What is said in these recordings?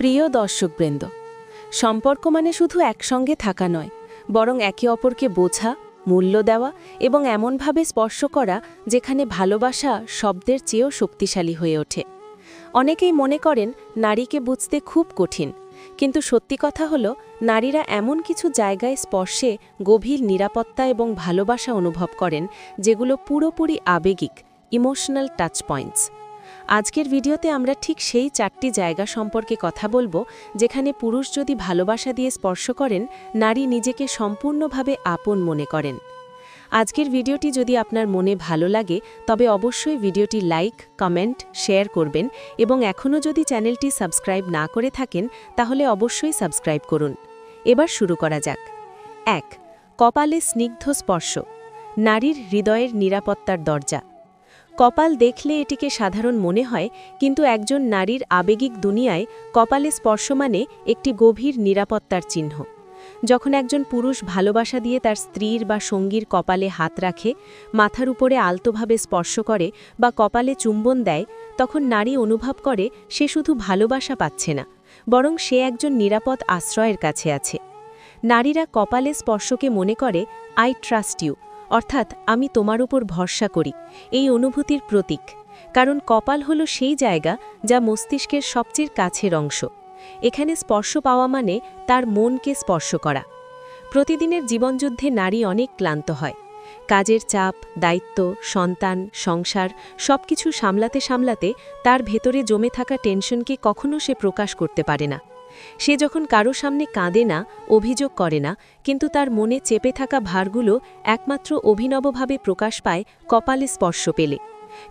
প্রিয় দর্শকবৃন্দ, সম্পর্ক মানে শুধু একসঙ্গে থাকা নয়, বরং একে অপরকে বোঝা, মূল্য দেওয়া এবং এমনভাবে স্পর্শ করা যেখানে ভালোবাসা শব্দের চেয়েও শক্তিশালী হয়ে ওঠে। অনেকেই মনে করেন নারীকে বুঝতে খুব কঠিন, কিন্তু সত্যি কথা হল, নারীরা এমন কিছু জায়গায় স্পর্শে গভীর নিরাপত্তা এবং ভালোবাসা অনুভব করেন যেগুলো পুরোপুরি আবেগিক ইমোশনাল টাচ পয়েন্টস আজকের ভিডিওতে আমরা ঠিক সেই চারটি জায়গা সম্পর্কে কথা বলব, যেখানে পুরুষ যদি ভালোবাসা দিয়ে স্পর্শ করেন, নারী নিজেকে সম্পূর্ণভাবে আপন মনে করেন। আজকের ভিডিওটি যদি আপনার মনে ভালো লাগে, তবে অবশ্যই ভিডিওটি লাইক, কমেন্ট, শেয়ার করবেন এবং এখনও যদি চ্যানেলটি সাবস্ক্রাইব না করে থাকেন, তাহলে অবশ্যই সাবস্ক্রাইব করুন। এবার শুরু করা যাক। এক, কপালে স্নিগ্ধ স্পর্শ। নারীর হৃদয়ের নিরাপত্তার দরজা। কপাল দেখলে এটিকে সাধারণ মনে হয়, কিন্তু একজন নারীর আবেগিক দুনিয়ায় কপালে স্পর্শ মানে একটি গভীর নিরাপত্তার চিহ্ন। যখন একজন পুরুষ ভালোবাসা দিয়ে তার স্ত্রীর বা সঙ্গীর কপালে হাত রাখে, মাথার উপরে আলতোভাবে স্পর্শ করে বা কপালে চুম্বন দেয়, তখন নারী অনুভব করে সে শুধু ভালোবাসা পাচ্ছে না, বরং সে একজন নিরাপদ আশ্রয়ের কাছে আছে। নারীরা কপালে স্পর্শকে মনে করে, আই ট্রাস্ট ইউ। অর্থাৎ আমি তোমার উপর ভরসা করি, এই অনুভূতির প্রতীক, কারণ কপাল হল সেই জায়গা যা মস্তিষ্কের সবচেয়ে কাছের অংশ। এখানে স্পর্শ পাওয়া মানে তার মনকে স্পর্শ করা। প্রতিদিনের জীবনযুদ্ধে নারী অনেক ক্লান্ত হয়। কাজের চাপ, দায়িত্ব, সন্তান, সংসার সবকিছু সামলাতে সামলাতে তার ভেতরে জমে থাকা টেনশনকে কখনো সে প্রকাশ করতে পারে না। সে যখন কারও সামনে কাঁদে না, অভিযোগ করে না, কিন্তু তার মনে চেপে থাকা ভারগুলো একমাত্র অভিনবভাবে প্রকাশ পায় কপালে স্পর্শ পেলে।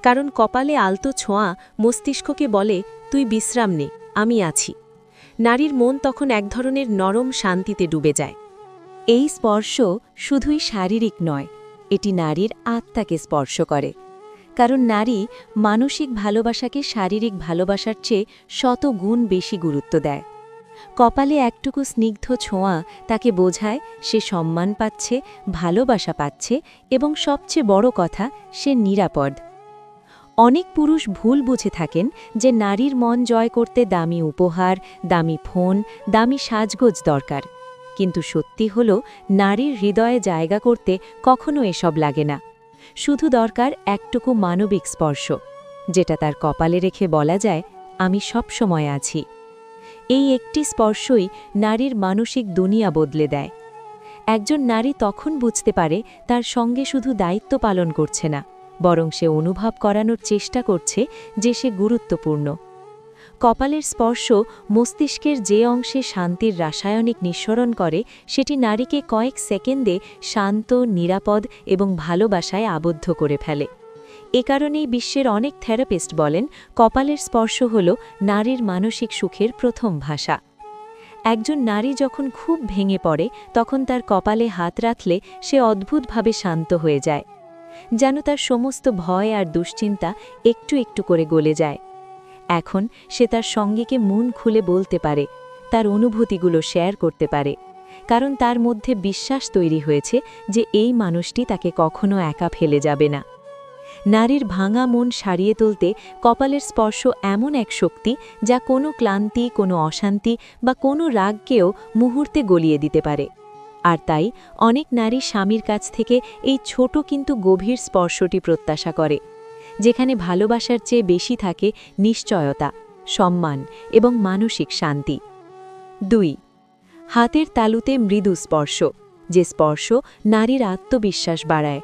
কারণ কপালে আলতো ছোঁয়া মস্তিষ্ককে বলে, তুই বিশ্রাম নে, আমি আছি। নারীর মন তখন এক ধরনের নরম শান্তিতে ডুবে যায়। এই স্পর্শ শুধুই শারীরিক নয়, এটি নারীর আত্মাকে স্পর্শ করে। কারণ নারী মানসিক ভালোবাসাকে শারীরিক ভালোবাসার চেয়ে শত গুণ বেশি গুরুত্ব দেয়। কপালে একটুকু স্নিগ্ধ ছোঁয়া তাকে বোঝায় সে সম্মান পাচ্ছে, ভালোবাসা পাচ্ছে এবং সবচেয়ে বড় কথা, সে নিরাপদ। অনেক পুরুষ ভুল বুঝে থাকেন যে নারীর মন জয় করতে দামি উপহার, দামি ফোন, দামি সাজগোজ দরকার। কিন্তু সত্যি হল, নারীর হৃদয়ে জায়গা করতে কখনো এসব লাগে না। শুধু দরকার একটুকু মানবিক স্পর্শ। যেটা তার কপালে রেখে বলা যায়, আমি সব সময় আছি। এই একটি স্পর্শই নারীর মানসিক দুনিয়া বদলে দেয়। একজন নারী তখন বুঝতে পারে তার সঙ্গে শুধু দায়িত্ব পালন করছে না, বরং সে অনুভব করানোর চেষ্টা করছে যে সে গুরুত্বপূর্ণ। কপালের স্পর্শ মস্তিষ্কের যে অংশে শান্তির রাসায়নিক নিঃসরণ করে, সেটি নারীকে কয়েক সেকেন্ডে শান্ত, নিরাপদ এবং ভালোবাসায় আবদ্ধ করে ফেলে। এ কারণেই বিশ্বের অনেক থেরাপিস্ট বলেন, কপালের স্পর্শ হল নারীর মানসিক সুখের প্রথম ভাষা। একজন নারী যখন খুব ভেঙে পড়ে, তখন তার কপালে হাত রাখলে সে অদ্ভুতভাবে শান্ত হয়ে যায়, যেন তার সমস্ত ভয় আর দুশ্চিন্তা একটু একটু করে গলে যায়। এখন সে তার সঙ্গীকে মন খুলে বলতে পারে, তার অনুভূতিগুলো শেয়ার করতে পারে, কারণ তার মধ্যে বিশ্বাস তৈরি হয়েছে যে এই মানুষটি তাকে কখনো একা ফেলে যাবে না। নারীর ভাঙা মন সারিয়ে তুলতে কপালের স্পর্শ এমন এক শক্তি যা কোনো ক্লান্তি, কোনো অশান্তি বা কোনো রাগকেও মুহূর্তে গলিয়ে দিতে পারে। আর তাই অনেক নারী স্বামীর কাছ থেকে এই ছোট কিন্তু গভীর স্পর্শটি প্রত্যাশা করে, যেখানে ভালোবাসার চেয়ে বেশি থাকে নিশ্চয়তা, সম্মান এবং মানসিক শান্তি। দুই, হাতের তালুতে মৃদু স্পর্শ, যে স্পর্শ নারীর আত্মবিশ্বাস বাড়ায়।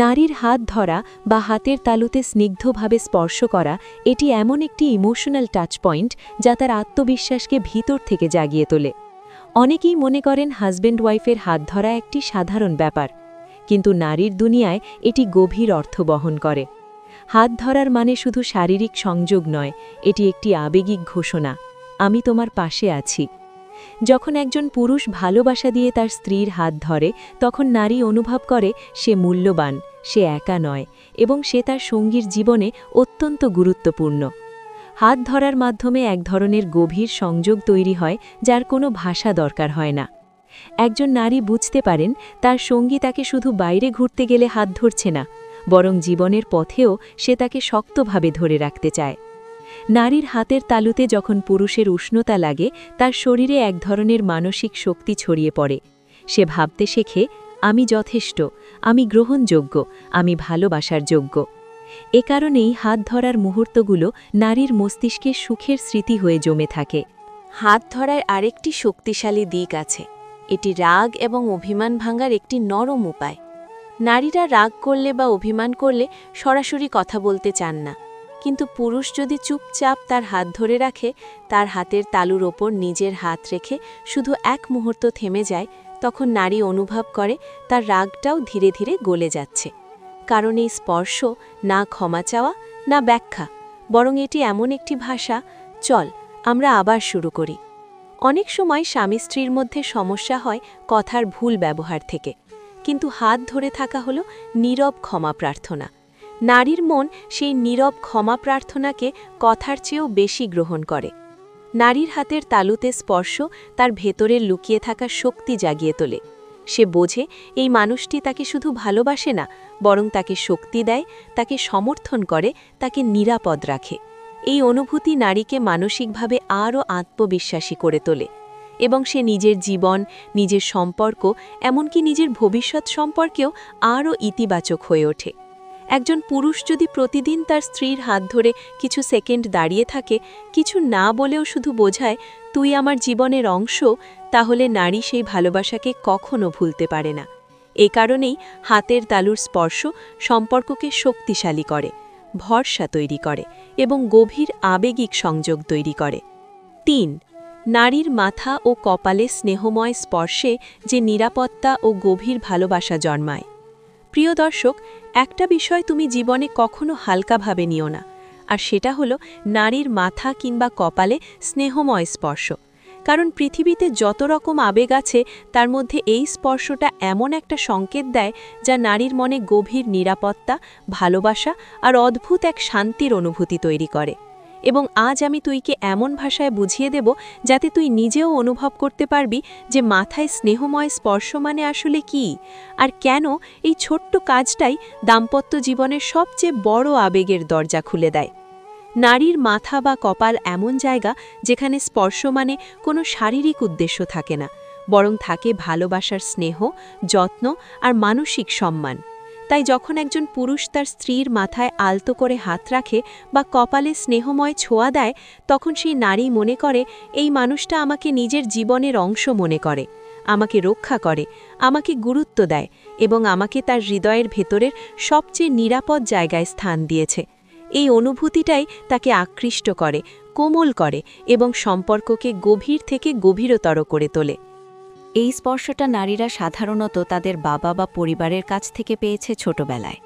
নারীর হাত ধরা বা হাতের তালুতে স্নিগ্ধভাবে স্পর্শ করা, এটি এমন একটি ইমোশনাল টাচ পয়েন্ট যা তার আত্মবিশ্বাসকে ভিতর থেকে জাগিয়ে তোলে। অনেকেই মনে করেন হাজব্যান্ড ওয়াইফের হাত ধরা একটি সাধারণ ব্যাপার, কিন্তু নারীর দুনিয়ায় এটি গভীর অর্থ বহন করে। হাত ধরার মানে শুধু শারীরিক সংযোগ নয়, এটি একটি আবেগিক ঘোষণা, আমি তোমার পাশে আছি। যখন একজন পুরুষ ভালোবাসা দিয়ে তার স্ত্রীর হাত ধরে, তখন নারী অনুভব করে সে মূল্যবান, সে একা নয় এবং সে তার সঙ্গীর জীবনে অত্যন্ত গুরুত্বপূর্ণ। হাত ধরার মাধ্যমে এক ধরনের গভীর সংযোগ তৈরি হয়, যার কোনো ভাষা দরকার হয় না। একজন নারী বুঝতে পারেন, তার সঙ্গী তাকে শুধু বাইরে ঘুরতে গেলে হাত ধরছে না, বরং জীবনের পথেও সে তাকে শক্তভাবে ধরে রাখতে চায়। নারীর হাতের তালুতে যখন পুরুষের উষ্ণতা লাগে, তার শরীরে এক ধরনের মানসিক শক্তি ছড়িয়ে পড়ে। সে ভাবতে শেখে, আমি যথেষ্ট, আমি গ্রহণযোগ্য, আমি ভালোবাসার যোগ্য। এ কারণেই হাত ধরার মুহূর্তগুলো নারীর মস্তিষ্কে সুখের স্মৃতি হয়ে জমে থাকে। হাত ধরার আরেকটি শক্তিশালী দিক আছে। এটি রাগ এবং অভিমান ভাঙার একটি নরম উপায়। নারীরা রাগ করলে বা অভিমান করলে সরাসরি কথা বলতে চান না। কিন্তু পুরুষ যদি চুপচাপ তার হাত ধরে রাখে, তার হাতের তালুর ওপর নিজের হাত রেখে শুধু এক মুহূর্ত থেমে যায়, তখন নারী অনুভব করে তার রাগটাও ধীরে ধীরে গলে যাচ্ছে। কারণ এই স্পর্শ না ক্ষমা চাওয়া, না ব্যাখ্যা, বরং এটি এমন একটি ভাষা, চল, আমরা আবার শুরু করি। অনেক সময় স্বামী স্ত্রীর মধ্যে সমস্যা হয় কথার ভুল ব্যবহার থেকে, কিন্তু হাত ধরে থাকা হলো নীরব ক্ষমা প্রার্থনা। নারীর মন সেই নীরব ক্ষমা প্রার্থনাকে কথার চেয়েও বেশি গ্রহণ করে। নারীর হাতের তালুতে স্পর্শ তার ভেতরে লুকিয়ে থাকা শক্তি জাগিয়ে তোলে। সে বোঝে এই মানুষটি তাকে শুধু ভালোবাসে না, বরং তাকে শক্তি দেয়, তাকে সমর্থন করে, তাকে নিরাপদ রাখে। এই অনুভূতি নারীকে মানসিকভাবে আরও আত্মবিশ্বাসী করে তোলে এবং সে নিজের জীবন, নিজের সম্পর্ক, এমনকি নিজের ভবিষ্যৎ সম্পর্কেও আরও ইতিবাচক হয়ে ওঠে। একজন পুরুষ যদি প্রতিদিন তার স্ত্রীর হাত ধরে কিছু সেকেন্ড দাঁড়িয়ে থাকে, কিছু না বলেও শুধু বোঝায়, তুই আমার জীবনের অংশ তাহলে নারী সেই ভালোবাসাকে কখনো ভুলতে পারে না। এ কারণেই হাতের তালুর স্পর্শ সম্পর্ককে শক্তিশালী করে, ভরসা তৈরি করে এবং গভীর আবেগিক সংযোগ তৈরি করে। তিন, নারীর মাথা ও কপালে স্নেহময় স্পর্শে যে নিরাপত্তা ও গভীর ভালোবাসা জন্মায়। প্রিয় দর্শক, একটা বিষয় তুমি জীবনে কখনো হালকাভাবে নিও না, আর সেটা হলো নারীর মাথা কিংবা কপালে স্নেহময় স্পর্শ। কারণ পৃথিবীতে যত রকম আবেগ আছে, তার মধ্যে এই স্পর্শটা এমন একটা সংকেত দেয় যা নারীর মনে গভীর নিরাপত্তা, ভালোবাসা আর অদ্ভুত এক শান্তির অনুভূতি তৈরি করে। এবং আজ আমি তুইকে এমন ভাষায় বুঝিয়ে দেব যাতে তুই নিজেও অনুভব করতে পারবি যে মাথায় স্নেহময় স্পর্শ মানে আসলে কি আর কেন এই ছোট্ট কাজটাই দাম্পত্য জীবনের সবচেয়ে বড় আবেগের দরজা খুলে দেয়। নারীর মাথা বা কপাল এমন জায়গা যেখানে স্পর্শ মানে কোনো শারীরিক উদ্দেশ্য থাকে না, বরং থাকে ভালোবাসার স্নেহ, যত্ন আর মানসিক সম্মান। তাই যখন একজন পুরুষ তার স্ত্রীর মাথায় আলতো করে হাত রাখে বা কপালে স্নেহময় ছোঁয়া দেয়, তখন সেই নারী মনে করে, এই মানুষটা আমাকে নিজের জীবনের অংশ মনে করে, আমাকে রক্ষা করে, আমাকে গুরুত্ব দেয় এবং আমাকে তার হৃদয়ের ভেতরের সবচেয়ে নিরাপদ জায়গায় স্থান দিয়েছে। এই অনুভূতিটাই তাকে আকৃষ্ট করে, কোমল করে এবং সম্পর্ককে গভীর থেকে গভীরতর করে তোলে। এই স্পর্শটা নারীরা সাধারণত তাদের বাবা বা পরিবারের কাছ থেকে পেয়েছে ছোটবেলায়।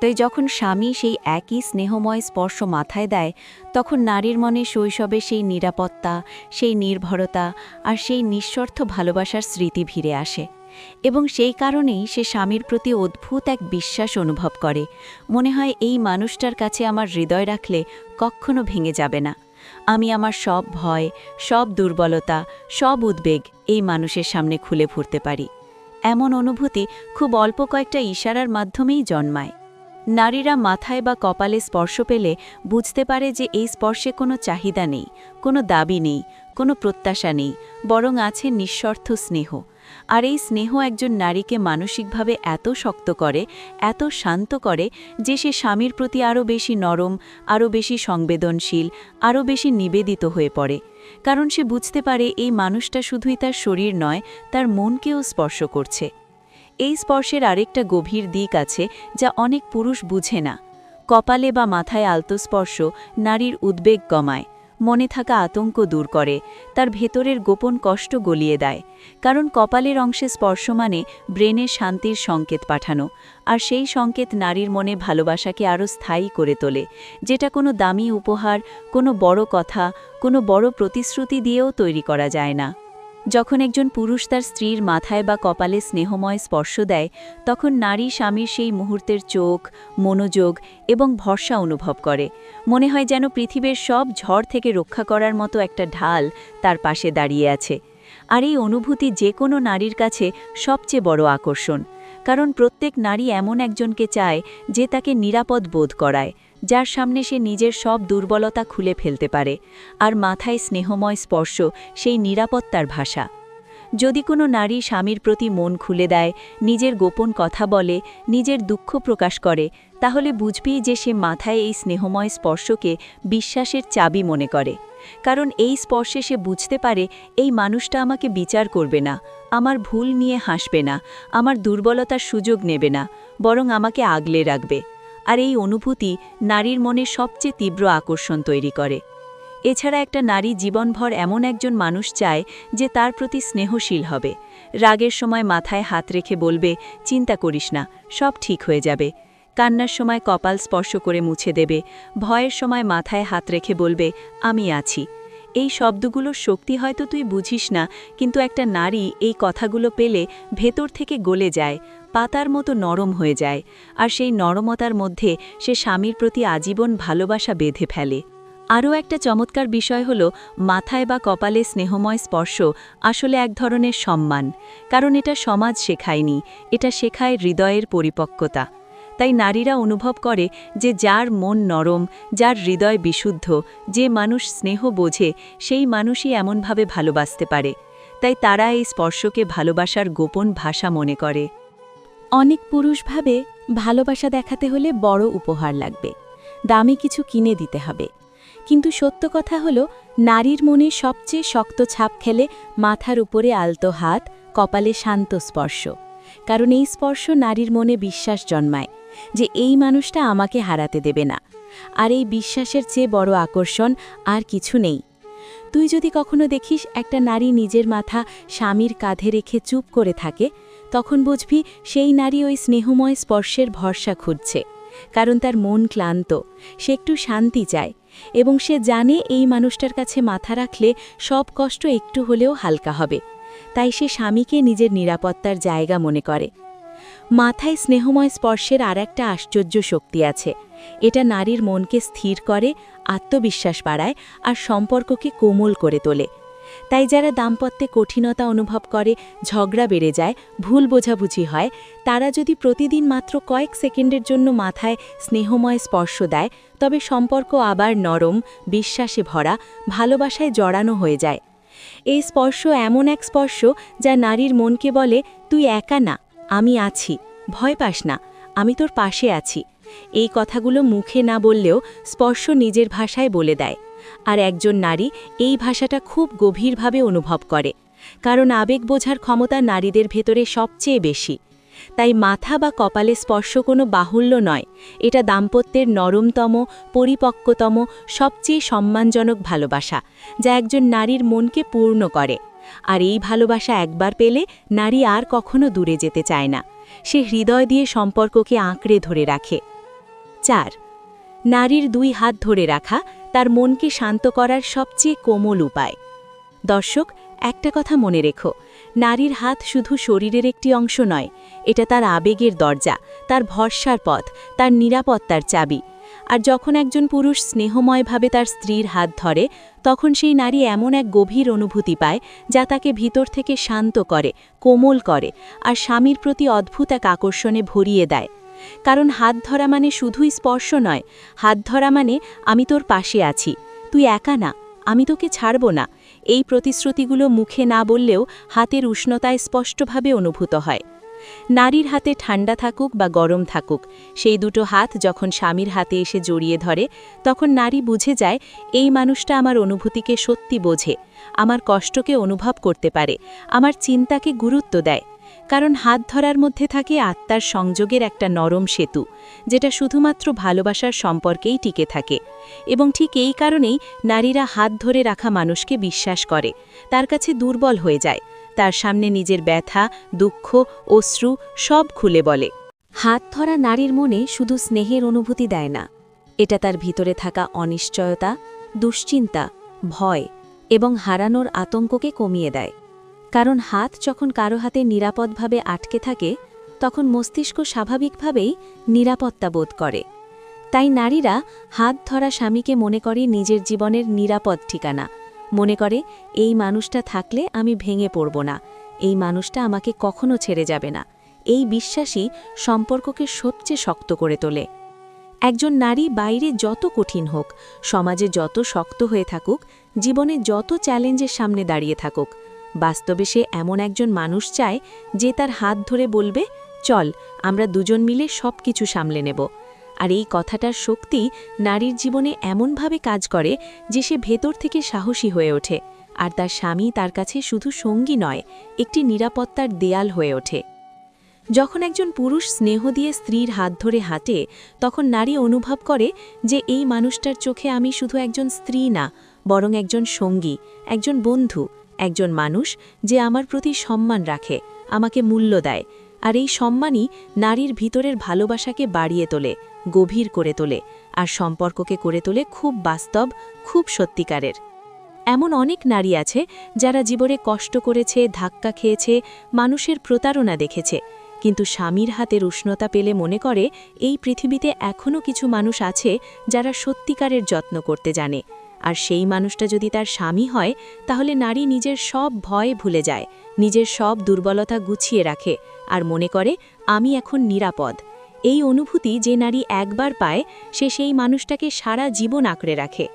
তাই যখন স্বামী সেই একই স্নেহময় স্পর্শ মাথায় দেয়, তখন নারীর মনে শৈশবে সেই নিরাপত্তা, সেই নির্ভরতা আর সেই নিঃস্বার্থ ভালোবাসার স্মৃতি ভিড়ে আসে। এবং সেই কারণেই সে স্বামীর প্রতি অদ্ভুত এক বিশ্বাস অনুভব করে। মনে হয় এই মানুষটার কাছে আমার হৃদয় রাখলে কখনো ভেঙে যাবে না। আমি আমার সব ভয়, সব দুর্বলতা, সব উদ্বেগ এই মানুষের সামনে খুলে ফুরতে পারি। এমন অনুভূতি খুব অল্প কয়েকটা ইশারার মাধ্যমেই জন্মায়। নারীরা মাথায় বা কপালে স্পর্শ পেলে বুঝতে পারে যে এই স্পর্শে কোনো চাহিদা নেই, কোনো দাবি নেই, কোনো প্রত্যাশা নেই, বরং আছে নিঃস্বার্থ স্নেহ। আর এই স্নেহ একজন নারীকে মানসিকভাবে এত শক্ত করে, এত শান্ত করে যে সে স্বামীর প্রতি আরও বেশি নরম আরও বেশি সংবেদনশীল আরও বেশি নিবেদিত হয়ে পড়ে। কারণ সে বুঝতে পারে এই মানুষটা শুধুই তার শরীর নয়, তার মনকেও স্পর্শ করছে। এই স্পর্শের আরেকটা গভীর দিক আছে যা অনেক পুরুষ বুঝে না। কপালে বা মাথায় আলতো স্পর্শ নারীর উদ্বেগ কমায়। মনে থাকা আতঙ্ক দূর করে, তার ভেতরের গোপন কষ্ট গলিয়ে দেয়, কারণ কপালের অংশে স্পর্শ মানে ব্রেনের শান্তির সংকেত পাঠানো, আর সেই সংকেত নারীর মনে ভালোবাসাকে আরও স্থায়ী করে তোলে, যেটা কোনো দামি উপহার, কোনো বড় কথা, কোনো বড় প্রতিশ্রুতি দিয়েও তৈরি করা যায় না। যখন একজন পুরুষ তার স্ত্রীর মাথায় বা কপালে স্নেহময় স্পর্শ দেয়, তখন নারী স্বামীর সেই মুহূর্তের চোখ, মনোযোগ এবং ভরসা অনুভব করে। মনে হয় যেন পৃথিবীর সব ঝড় থেকে রক্ষা করার মতো একটা ঢাল তার পাশে দাঁড়িয়ে আছে। আর এই অনুভূতি যে কোনো নারীর কাছে সবচেয়ে বড় আকর্ষণ। কারণ প্রত্যেক নারী এমন একজনকে চায় যে তাকে নিরাপদ বোধ করায়। যার সামনে সে নিজের সব দুর্বলতা খুলে ফেলতে পারে আর মাথায় স্নেহময় স্পর্শ সেই নিরাপত্তার ভাষা। যদি কোনো নারী স্বামীর প্রতি মন খুলে দেয়, নিজের গোপন কথা বলে, নিজের দুঃখ প্রকাশ করে, তাহলে বুঝবি যে সে মাথায় এই স্নেহময় স্পর্শকে বিশ্বাসের চাবি মনে করে। কারণ এই স্পর্শে সে বুঝতে পারে, এই মানুষটা আমাকে বিচার করবে না, আমার ভুল নিয়ে হাসবে না, আমার দুর্বলতার সুযোগ নেবে না, বরং আমাকে আগলে রাখবে। আর এই অনুভূতি নারীর মনে সবচেয়ে তীব্র আকর্ষণ তৈরি করে। এছাড়া একটা নারী জীবনভর এমন একজন মানুষ চায় যে তার প্রতি স্নেহশীল হবে। রাগের সময় মাথায় হাত রেখে বলবে, চিন্তা করিস না, সব ঠিক হয়ে যাবে। কান্নার সময় কপাল স্পর্শ করে মুছে দেবে। ভয়ের সময় মাথায় হাত রেখে বলবে, আমি আছি। এই শব্দগুলোর শক্তি হয়তো তুই বুঝিস না, কিন্তু একটা নারী এই কথাগুলো পেলে ভেতর থেকে গলে যায়। পাতার মতো নরম হয়ে যায়, আর সেই নরমতার মধ্যে সে স্বামীর প্রতি আজীবন ভালোবাসা বেঁধে ফেলে। আরও একটা চমৎকার বিষয় হল, মাথায় বা কপালে স্নেহময় স্পর্শ আসলে এক ধরনের সম্মান, কারণ এটা সমাজ শেখায়নি, এটা শেখায় হৃদয়ের পরিপক্কতা। তাই নারীরা অনুভব করে যে যার মন নরম, যার হৃদয় বিশুদ্ধ, যে মানুষ স্নেহ বোঝে, সেই মানুষই এমনভাবে ভালোবাসতে পারে। তাই তারা এই স্পর্শকে ভালোবাসার গোপন ভাষা মনে করে। অনেক পুরুষ ভাবে ভালোবাসা দেখাতে হলে বড় উপহার লাগবে। দামি কিছু কিনে দিতে হবে। কিন্তু সত্য কথা হলো, নারীর মনে সবচেয়ে শক্ত ছাপ খেলে মাথার উপরে আলতো হাত, কপালে শান্ত স্পর্শ। কারণ এই স্পর্শ নারীর মনে বিশ্বাস জন্মায় যে এই মানুষটা আমাকে হারাতে দেবে না। আর এই বিশ্বাসের চেয়ে বড় আকর্ষণ আর কিছু নেই। তুই যদি কখনো দেখিস একটা নারী নিজের মাথা স্বামীর কাঁধে রেখে চুপ করে থাকে তখন বুঝবি সেই নারী ওই স্নেহময় স্পর্শের ভরসা খুঁজছে। কারণ তার মন ক্লান্ত, সে একটু শান্তি চায় এবং সে জানে এই মানুষটার কাছে মাথা রাখলে সব কষ্ট একটু হলেও হালকা হবে। তাই সে স্বামীকে নিজের নিরাপত্তার জায়গা মনে করে। মাথায় স্নেহময় স্পর্শের আর একটা আশ্চর্য শক্তি আছে। এটা নারীর মনকে স্থির করে, আত্মবিশ্বাস বাড়ায় আর সম্পর্ককে কোমল করে তোলে। তাই যারা দাম্পত্যে কঠিনতা অনুভব করে, ঝগড়া বেড়ে যায়, ভুল বোঝাবুঝি হয়, তারা যদি প্রতিদিন মাত্র কয়েক সেকেন্ডের জন্য মাথায় স্নেহময় স্পর্শ দেয়, তবে সম্পর্ক আবার নরম, বিশ্বাসে ভরা, ভালোবাসায় জড়ানো হয়ে যায়। এই স্পর্শ এমন এক স্পর্শ যা নারীর মনকে বলে, তুই একা না, আমি আছি, ভয় পাস না, আমি তোর পাশে আছি। এই কথাগুলো মুখে না বললেও স্পর্শ নিজের ভাষায় বলে দেয়। আর একজন নারী এই ভাষাটা খুব গভীরভাবে অনুভব করে, কারণ আবেগ বোঝার ক্ষমতা নারীদের ভেতরে সবচেয়ে বেশি। তাই মাথা বা কপালে স্পর্শ কোনো বাহুল্য নয়, এটা দাম্পত্যের নরমতম, পরিপক্কতম, সবচেয়ে সম্মানজনক ভালোবাসা, যা একজন নারীর মনকে পূর্ণ করে। আর এই ভালোবাসা একবার পেলে নারী আর কখনো দূরে যেতে চায় না, সে হৃদয় দিয়ে সম্পর্ককে আঁকড়ে ধরে রাখে। চার, নারীর দুই হাত ধরে রাখা তার মনকে শান্ত করার সবচেয়ে কোমল উপায়। দর্শক, একটা কথা মনে রেখো, নারীর হাত শুধু শরীরের একটি অংশ নয়, এটা তার আবেগের দরজা, তার ভরসার পথ, তার নিরাপত্তার চাবি। আর যখন একজন পুরুষ স্নেহময়ভাবে তার স্ত্রীর হাত ধরে, তখন সেই নারী এমন এক গভীর অনুভূতি পায়, যা তাকে ভিতর থেকে শান্ত করে, কোমল করে, আর স্বামীর প্রতি অদ্ভুত এক আকর্ষণে ভরিয়ে দেয়। কারণ হাত ধরা মানে শুধুই স্পর্শ নয়। হাত ধরা মানে আমি তোর পাশে আছি। তুই একা না, আমি তোকে ছাড়ব না। এই প্রতিশ্রুতিগুলো মুখে না বললেও হাতের উষ্ণতায় স্পষ্টভাবে অনুভূত হয়। নারীর হাতে ঠান্ডা থাকুক বা গরম থাকুক, সেই দুটো হাত যখন স্বামীর হাতে এসে জড়িয়ে ধরে, তখন নারী বুঝে যায়, এই মানুষটা আমার অনুভূতিকে সত্যি বোঝে, আমার কষ্টকে অনুভব করতে পারে, আমার চিন্তাকে গুরুত্ব দেয়। কারণ হাত ধরার মধ্যে থাকে আত্মার সংযোগের একটা নরম সেতু, যেটা শুধুমাত্র ভালোবাসার সম্পর্কেই টিকে থাকে। এবং ঠিক এই কারণেই নারীরা হাত ধরে রাখা মানুষকে বিশ্বাস করে, তার কাছে দুর্বল হয়ে যায়, তার সামনে নিজের ব্যথা, দুঃখ, অশ্রু সব খুলে বলে। হাত ধরা নারীর মনে শুধু স্নেহের অনুভূতি দেয় না, এটা তার ভিতরে থাকা অনিশ্চয়তা, দুশ্চিন্তা, ভয় এবং হারানোর আতঙ্ককে কমিয়ে দেয়। কারণ হাত যখন কারও হাতে নিরাপদভাবে আটকে থাকে, তখন মস্তিষ্ক স্বাভাবিকভাবেই নিরাপত্তা বোধ করে। তাই নারীরা হাত ধরা স্বামীকে মনে করে নিজের জীবনের নিরাপদ ঠিকানা। মনে করে, এই মানুষটা থাকলে আমি ভেঙে পড়ব না। এই মানুষটা আমাকে কখনো ছেড়ে যাবে না। এই বিশ্বাসই সম্পর্ককে সবচেয়ে শক্ত করে তোলে। একজন নারী বাইরে যত কঠিন হোক, সমাজে যত শক্ত হয়ে থাকুক, জীবনে যত চ্যালেঞ্জের সামনে দাঁড়িয়ে থাকুক বাস্তবে সে এমন একজন মানুষ চায় যে তার হাত ধরে বলবে, চল, আমরা দুজন মিলে সব কিছু সামলে নেব। আর এই কথাটার শক্তি নারীর জীবনে এমনভাবে কাজ করে যে সে ভেতর থেকে সাহসী হয়ে ওঠে, আর তার স্বামী তার কাছে শুধু সঙ্গী নয়, একটি নিরাপত্তার দেয়াল হয়ে ওঠে। যখন একজন পুরুষ স্নেহ দিয়ে স্ত্রীর হাত ধরে হাঁটে, তখন নারী অনুভব করে যে এই মানুষটার চোখে আমি শুধু একজন স্ত্রী না, বরং একজন সঙ্গী, একজন বন্ধু একজন মানুষ যে আমার প্রতি সম্মান রাখে, আমাকে মূল্য দেয়, আর এই সম্মানই নারীর ভিতরের ভালোবাসাকে বাড়িয়ে তোলে, গভীর করে তোলে, আর সম্পর্ককে করে তোলে খুব বাস্তব, খুব সত্যিকারের। এমন অনেক নারী আছে যারা জীবনে কষ্ট করেছে, ধাক্কা খেয়েছে, মানুষের প্রতারণা দেখেছে, কিন্তু স্বামীর হাতের উষ্ণতা পেলে মনে করে, এই পৃথিবীতে এখনও কিছু মানুষ আছে যারা সত্যিকারের যত্ন করতে জানে। আর সেই মানুষটা যদি তার স্বামী হয়, তাহলে নারী নিজের সব ভয় ভুলে যায়, নিজের সব দুর্বলতা গুছিয়ে রাখে আর মনে করে, আমি এখন নিরাপদ। এই অনুভূতি যে নারী একবার পায়, সে সেই মানুষটাকে সারা জীবন আঁকড়ে রাখে।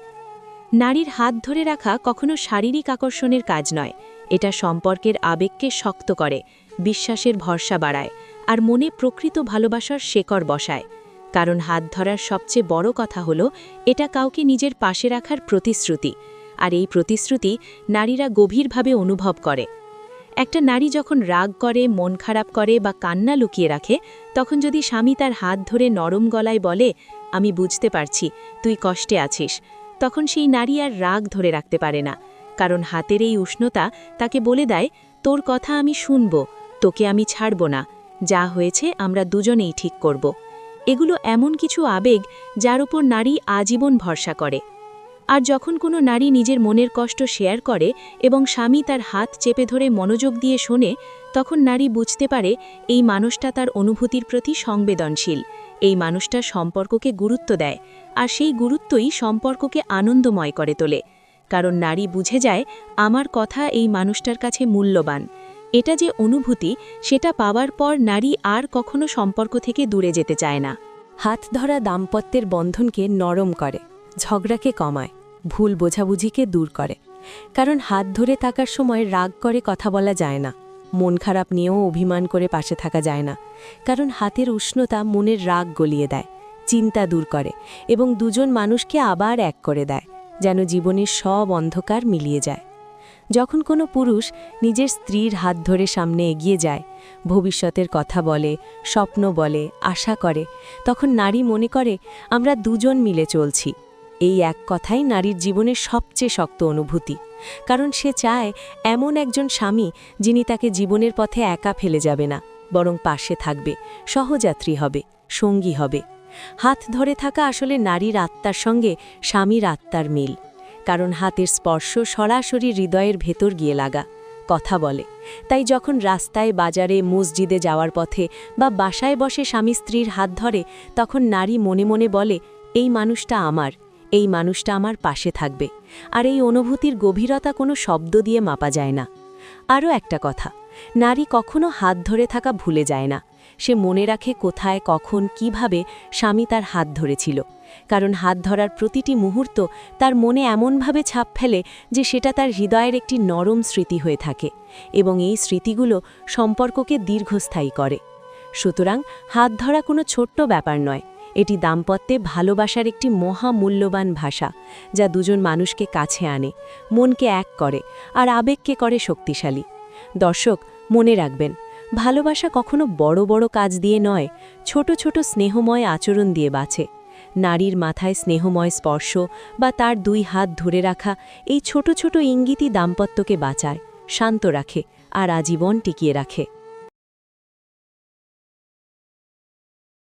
নারীর হাত ধরে রাখা কখনো শারীরিক আকর্ষণের কাজ নয়, এটা সম্পর্কের আবেগকে শক্ত করে, বিশ্বাসের ভরসা বাড়ায় আর মনে প্রকৃত ভালোবাসার শেকড় বসায়। কারণ হাত ধরার সবচেয়ে বড় কথা হলো, এটা কাউকে নিজের পাশে রাখার প্রতিশ্রুতি, আর এই প্রতিশ্রুতি নারীরা গভীরভাবে অনুভব করে। একটা নারী যখন রাগ করে, মন খারাপ করে বা কান্না লুকিয়ে রাখে, তখন যদি স্বামী তার হাত ধরে নরম গলায় বলে, আমি বুঝতে পারছি, তুই কষ্টে আছিস, তখন সেই নারী আর রাগ ধরে রাখতে পারে না, কারণ হাতের এই উষ্ণতা তাকে বলে দেয়, তোর কথা আমি শুনব, তোকে আমি ছাড়ব না, যা হয়েছে আমরা দুজনেই ঠিক করব। এগুলো এমন কিছু আবেগ যার উপর নারী আজীবন ভরসা করে। আর যখন কোনো নারী নিজের মনের কষ্ট শেয়ার করে এবং স্বামী তার হাত চেপে ধরে মনোযোগ দিয়ে শোনে, তখন নারী বুঝতে পারে এই মানুষটা তার অনুভূতির প্রতি সংবেদনশীল, এই মানুষটা সম্পর্ককে গুরুত্ব দেয়, আর সেই গুরুত্বই সম্পর্ককে আনন্দময় করে তোলে। কারণ নারী বুঝে যায়, আমার কথা এই মানুষটার কাছে মূল্যবান। এটা যে অনুভূতি, সেটা পাওয়ার পর নারী আর কখনো সম্পর্ক থেকে দূরে যেতে চায় না। হাত ধরা দাম্পত্যের বন্ধনকে নরম করে, ঝগড়াকে কমায়, ভুল বোঝাবুঝিকে দূর করে। কারণ হাত ধরে থাকার সময় রাগ করে কথা বলা যায় না, মন খারাপ নিয়েও অভিমান করে পাশে থাকা যায় না। কারণ হাতের উষ্ণতা মনের রাগ গলিয়ে দেয়, চিন্তা দূর করে এবং দুজন মানুষকে আবার এক করে দেয়, যেন জীবনের সব অন্ধকার মিলিয়ে যায়। যখন কোনো পুরুষ নিজের স্ত্রীর হাত ধরে সামনে এগিয়ে যায়, ভবিষ্যতের কথা বলে, স্বপ্ন বলে, আশা করে, তখন নারী মনে করে, আমরা দুজন মিলে চলছি। এই এক কথাই নারীর জীবনের সবচেয়ে শক্ত অনুভূতি। কারণ সে চায়, এমন একজন স্বামী যিনি তাকে জীবনের পথে একা ফেলে যাবে না, বরং পাশে থাকবে, সহযাত্রী হবে, সঙ্গী হবে। হাত ধরে থাকা আসলে নারীর আত্মার সঙ্গে স্বামীর আত্মার মিল। কারণ হাতের স্পর্শ সরাসরি হৃদয়ের ভেতর গিয়ে লাগা। কথা বলে। তাই যখন রাস্তায়, বাজারে, মসজিদে যাওয়ার পথে বা বাসায় বসে স্বামী স্ত্রীর হাত ধরে, তখন নারী মনে মনে বলে, এই মানুষটা আমার, এই মানুষটা আমার পাশে থাকবে। আর এই অনুভূতির গভীরতা কোনো শব্দ দিয়ে মাপা যায় না। আরও একটা কথা, নারী কখনো হাত ধরে থাকা ভুলে যায় না। সে মনে রাখে কোথায়, কখন, কীভাবে স্বামী তার হাত ধরেছিল। কারণ হাত ধরার প্রতিটি মুহূর্ত তার মনে এমনভাবে ছাপ ফেলে যে সেটা তার হৃদয়ের একটি নরম স্মৃতি হয়ে থাকে এবং এই স্মৃতিগুলো সম্পর্ককে দীর্ঘস্থায়ী করে। সুতরাং হাত ধরা কোনো ছোট্ট ব্যাপার নয়, এটি দাম্পত্যে ভালোবাসার একটি মহামূল্যবান ভাষা যা দুজন মানুষকে কাছে আনে, মনকে এক করে আর আবেগকে করে শক্তিশালী। দর্শক, মনে রাখবেন, ভালোবাসা কখনো বড় বড় কাজ দিয়ে নয়, ছোট ছোট স্নেহময় আচরণ দিয়ে বাঁচে। নারীর মাথায় স্নেহময় স্পর্শ বা তার দুই হাত ধরে রাখা এই ছোট ছোট ইঙ্গিতই দাম্পত্যকে বাঁচায়, শান্ত রাখে আর আজীবন টিকিয়ে রাখে।